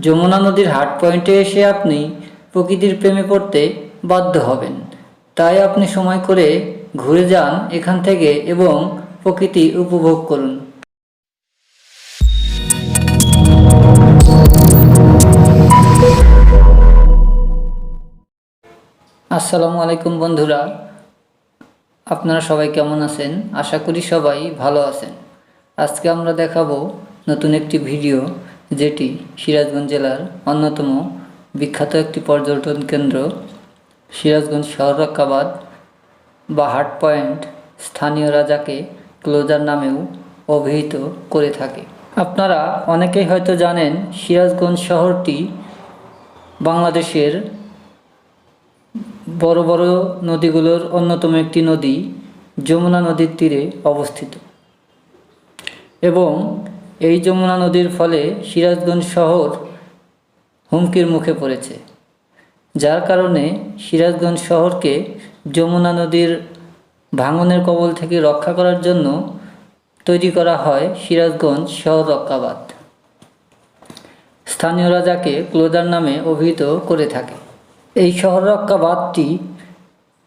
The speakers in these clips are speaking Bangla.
যমুনা নদীর হাট পয়েন্টে এসে আপনি প্রকৃতির প্রেমে পড়তে বাধ্য হবেন। তাই আপনি সময় করে ঘুরে যান এখান থেকে এবং প্রকৃতি উপভোগ করুন। আসসালামু আলাইকুম বন্ধুরা, আপনারা সবাই কেমন আছেন? আশা করি সবাই ভালো আছেন। আজকে আমরা দেখাবো নতুন একটি ভিডিও। যেটি সিরাজগঞ্জ জেলার অন্যতম বিখ্যাত একটি পর্যটন কেন্দ্র। সিরাজগঞ্জ শহরকাবাদ বা হাট পয়েন্ট স্থানীয়রা যাকে ক্লোজার নামেও অভিহিত করে থাকে। আপনারা অনেকেই হয়তো জানেন সিরাজগঞ্জ শহরটি বাংলাদেশের বড় বড় নদীগুলোর অন্যতম একটি নদী, যমুনা নদীর তীরে অবস্থিত। এবং এই যমুনা নদীর ফলে সিরাজগঞ্জ শহর হুমকির মুখে পড়েছে। যার কারণে সিরাজগঞ্জ শহরকে যমুনা নদীর ভাঙনের কবল থেকে রক্ষা করার জন্য তৈরি করা হয় সিরাজগঞ্জ শহর রক্ষাবাদ স্থানীয়রা যাকে ক্লোজার নামে অভিহিত করে থাকে। এই শহর রক্ষাবাদটি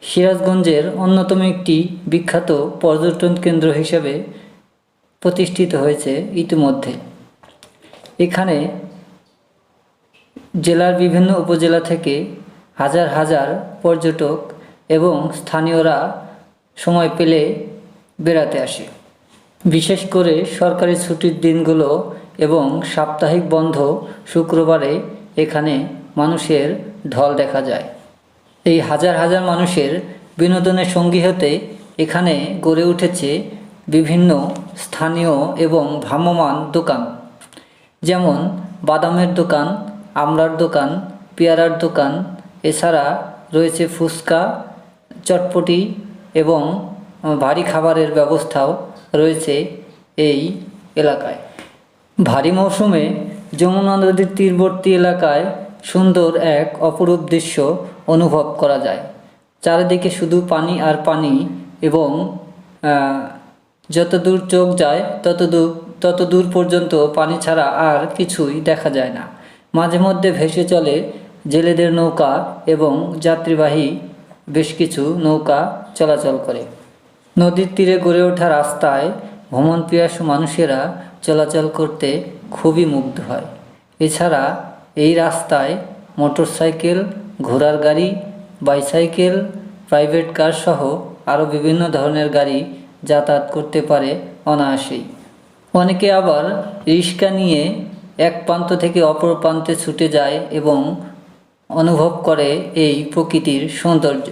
সিরাজগঞ্জের অন্যতম একটি বিখ্যাত পর্যটন কেন্দ্র হিসেবে প্রতিষ্ঠিত হয়েছে ইতিমধ্যে। এখানে জেলার বিভিন্ন উপজেলা থেকে হাজার হাজার পর্যটক এবং স্থানীয়রা সময় পেলে বেড়াতে আসে। বিশেষ করে সরকারি ছুটির দিনগুলো এবং সাপ্তাহিক বন্ধ শুক্রবারে এখানে মানুষের ঢল দেখা যায়। এই হাজার হাজার মানুষের বিনোদনের সঙ্গী হতে এখানে গড়ে উঠেছে বিভিন্ন স্থানীয় এবং ভ্রাম্যমান দোকান। যেমন বাদামের দোকান, আমলার দোকান, পেয়ারার দোকান, এছাড়া রয়েছে ফুচকা, চটপটি এবং ভারী খাবারের ব্যবস্থাও রয়েছে এই এলাকায়। ভারী মৌসুমে যমুনা নদীর তীরবর্তী এলাকায় সুন্দর এক অপরূপ দৃশ্য অনুভব করা যায়। চারিদিকে শুধু পানি আর পানি এবং যত দূর চোখ যায় তত দূর তত দূর পর্যন্ত পানি ছাড়া আর কিছুই দেখা যায় না। মাঝে মধ্যে ভেসে চলে জেলেদের নৌকা এবং যাত্রীবাহী বেশ কিছু নৌকা চলাচল করে। নদীর তীরে গড়ে ওঠা রাস্তায় ভ্রমণ পিয়াসু মানুষেরা চলাচল করতে খুবই মুগ্ধ হয়। এছাড়া এই রাস্তায় মোটরসাইকেল, ঘোড়ার গাড়ি, বাইসাইকেল, প্রাইভেট কার সহ আরও বিভিন্ন ধরনের গাড়ি যাতায়াত করতে পারে অনায়াসেই। অনেকে আবার রিক্সা নিয়ে এক প্রান্ত থেকে অপর প্রান্তে ছুটে যায় এবং অনুভব করে এই প্রকৃতির সৌন্দর্য।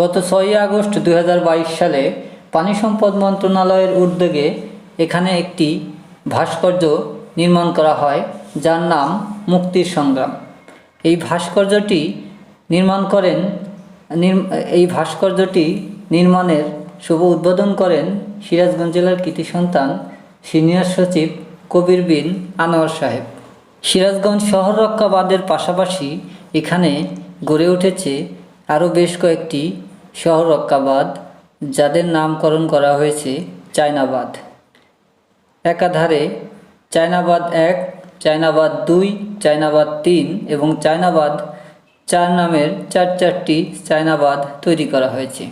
গত ছয়ই আগস্ট দু হাজার বাইশ সালে পানি সম্পদ মন্ত্রণালয়ের উদ্যোগে এখানে একটি ভাস্কর্য নির্মাণ করা হয়, যার নাম মুক্তির সংগ্রাম। এই ভাস্কর্যটি নির্মাণ করেন এই ভাস্কর্যটি নির্মাণের শুভ উদ্বোধন করেন সিরাজগঞ্জ জেলার কৃতি সন্তান, সিনিয়র সচিব কবির বিন আনোয়ার সাহেব। সিরাজগঞ্জ শহর রক্ষাবাদের পাশাপাশি এখানে গড়ে উঠেছে আরও বেশ কয়েকটি শহর রক্ষাবাদ, যাদের নামকরণ করা হয়েছে চায়নাবাদ। একাধারে চায়নাবাদ এক, চায়নাবাদ দুই, চায়নাবাদ তিন এবং চায়নাবাদ চার নামের চার চারটি চায়নাবাদ তৈরি করা হয়েছে।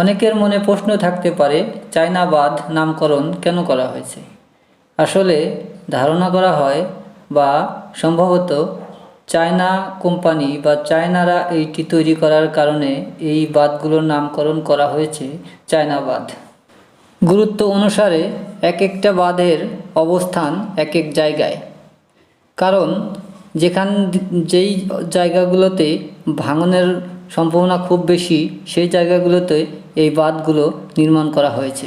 অনেকের মনে প্রশ্ন থাকতে পারে, চায়নাবাদ নামকরণ কেন করা হয়েছে? আসলে ধারণা করা হয় বা সম্ভবত চায়না কোম্পানি বা চায়নারা এইটি তৈরি করার কারণে এই বাঁধগুলোর নামকরণ করা হয়েছে চায়নাবাদ। গুরুত্ব অনুসারে এক একটা বাঁধের অবস্থান এক এক জায়গায়। কারণ যেখান যেই জায়গাগুলোতে ভাঙনের সম্ভাবনা খুব বেশি, সেই জায়গাগুলোতে এই বাঁধগুলো নির্মাণ করা হয়েছে।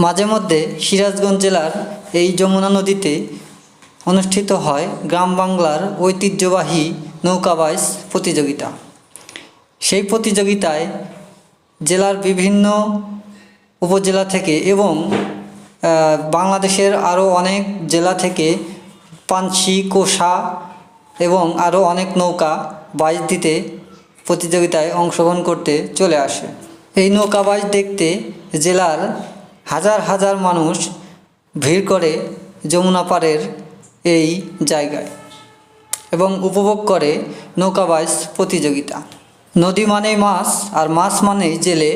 মাঝে মধ্যে সিরাজগঞ্জ জেলার এই যমুনা নদীতে অনুষ্ঠিত হয় গ্রাম বাংলার ঐতিহ্যবাহী নৌকাবাইজ প্রতিযোগিতা। সেই প্রতিযোগিতায় জেলার বিভিন্ন উপজেলা থেকে এবং বাংলাদেশের আরও অনেক জেলা থেকে পাঞ্ছি কোষা এবং আরও অনেক নৌকা বাইচ দিতে প্রতিযোগিতায় অংশগ্রহণ করতে চলে আসে। এই নৌকা বাইচ দেখতে জেলার হাজার হাজার মানুষ ভিড় করে যমুনা পাড়ের এই জায়গায় এবং উপভোগ করে নৌকাবাজ প্রতিযোগিতা। নদী মানেই মাছ আর মাছ মানেই জেলে।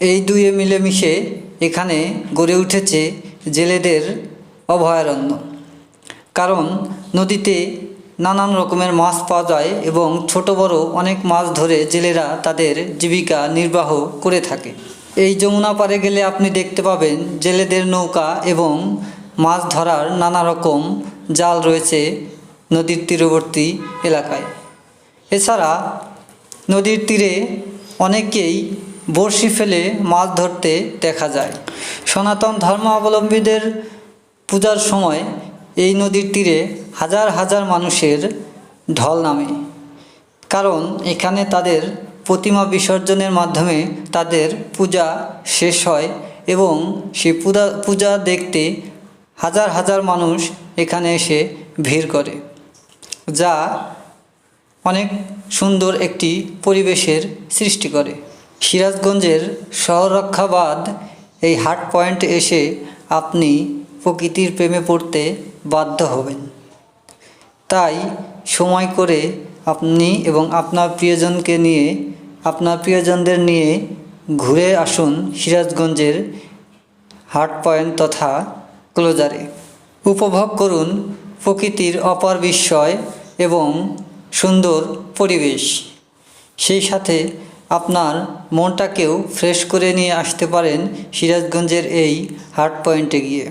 এই দুয়ে মিলেমিশে এখানে গড়ে উঠেছে জেলেদের অভয়ারণ্য। কারণ নদীতে নানান রকমের মাছ পাওয়া যায় এবং ছোট বড় অনেক মাছ ধরে জেলেরা তাদের জীবিকা নির্বাহ করে থাকে। এই যমুনা পাড়ে গেলে আপনি দেখতে পাবেন জেলেদের নৌকা এবং মাছ ধরার নানা রকম জাল রয়েছে নদীর তীরবর্তী এলাকায়। এছাড়া নদীর তীরে অনেকেই বড়শি ফেলে মাছ ধরতে দেখা যায়। সনাতন ধর্মাবলম্বীদের পূজার সময় এই নদীর তীরে হাজার হাজার মানুষের ঢল নামে। কারণ এখানে তাদের প্রতিমা বিসর্জনের মাধ্যমে তাদের পূজা শেষ হয় এবং সেই পূজা পূজা দেখতে হাজার হাজার মানুষ এখানে এসে ভিড় করে, যা অনেক সুন্দর একটি পরিবেশের সৃষ্টি করে। সিরাজগঞ্জের শহররক্ষাবাদ এই হাট পয়েন্টে এসে আপনি প্রকৃতির প্রেমে পড়তে বাধ্য হবেন। তাই সময় করে আপনি এবং আপনার প্রিয়জনকে নিয়ে, আপনার প্রিয়জনদের নিয়ে ঘুরে আসুন সিরাজগঞ্জের হাট পয়েন্ট তথা ক্লোজারে। উপভোগ করুন প্রকৃতির অপার বিস্ময় এবং সুন্দর পরিবেশ। সেই সাথে আপনার মনটাকেও ফ্রেশ করে নিয়ে আসতে পারেন সিরাজগঞ্জের এই হাট পয়েন্টে গিয়ে।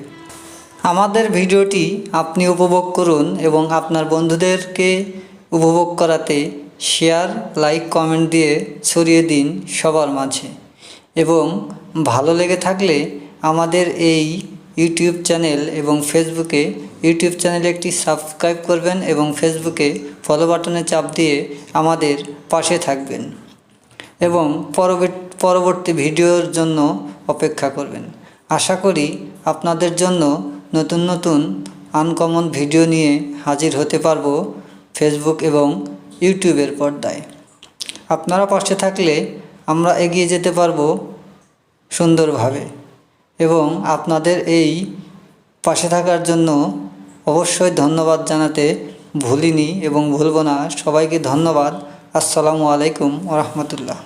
আমাদের ভিডিওটি আপনি উপভোগ করুন এবং আপনার বন্ধুদেরকে উপভোগ করাতে শেয়ার লাইক কমেন্ট দিয়ে ছড়িয়ে দিন সবার মাঝে। এবং ভালো লেগে থাকলে আমাদের এই ইউটিউব চ্যানেল এবং ফেসবুকে, ইউটিউব চ্যানেলে একটি সাবস্ক্রাইব করবেন এবং ফেসবুকে ফলো বাটনে চাপ দিয়ে আমাদের পাশে থাকবেন। এবং পরবর্তী ভিডিওর জন্য অপেক্ষা করবেন। আশা করি আপনাদের জন্য নতুন নতুন আনকমন ভিডিও নিয়ে হাজির হতে পারব ফেসবুক এবং ইউটিউবের পর্দায়। আপনারা পাশে থাকলে আমরা এগিয়ে যেতে পারব সুন্দরভাবে এবং আপনাদের এই পাশে থাকার জন্য অবশ্যই ধন্যবাদ জানাতে ভুলিনি এবং ভুলব না। সবাইকে ধন্যবাদ। আসসালামু আলাইকুম রহমতুল্লাহ।